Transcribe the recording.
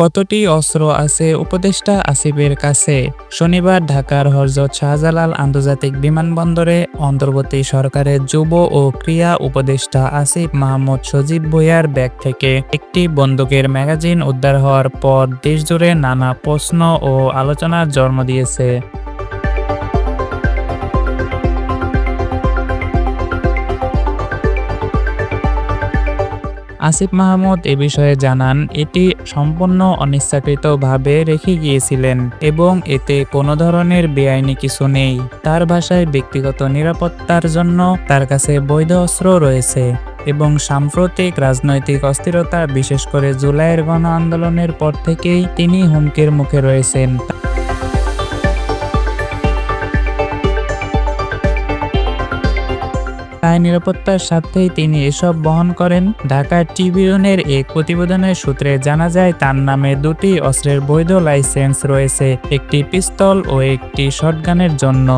কতটি অস্ত্র আছে উপদেষ্টা আসিফের কাছে? শনিবার ঢাকার হরজত শাহজালাল আন্তর্জাতিক বিমানবন্দরে অন্তর্বর্তী সরকারের যুব ও ক্রিয়া উপদেষ্টা আসিফ মাহমুদ সজীব ভুইয়ার ব্যাগ থেকে একটি বন্দুকের ম্যাগাজিন উদ্ধার হওয়ার পর দেশজুড়ে নানা প্রশ্ন ও আলোচনার জন্ম দিয়েছে। আসিফ মাহমুদ এ বিষয়ে জানান, এটি সম্পূর্ণ অনিচ্ছাকৃতভাবে রেখে গিয়েছিলেন এবং এতে কোনো ধরনের বেআইনি কিছু নেই। তার ভাষায় ব্যক্তিগত নিরাপত্তার জন্য তার কাছে বৈধ অস্ত্র রয়েছে এবং সাম্প্রতিক রাজনৈতিক অস্থিরতা, বিশেষ করে জুলাইয়ের গণ আন্দোলনের পর থেকেই তিনি হুমকির মুখে রয়েছেন। নিরাপত্তার স্বার্থেই তিনি এসব বহন করেন। ঢাকা ট্রিবিউনের এক প্রতিবেদনের সূত্রে জানা যায়, তার নামে দুটি অস্ত্রের বৈধ লাইসেন্স রয়েছে, একটি পিস্তল ও একটি শটগানের জন্য।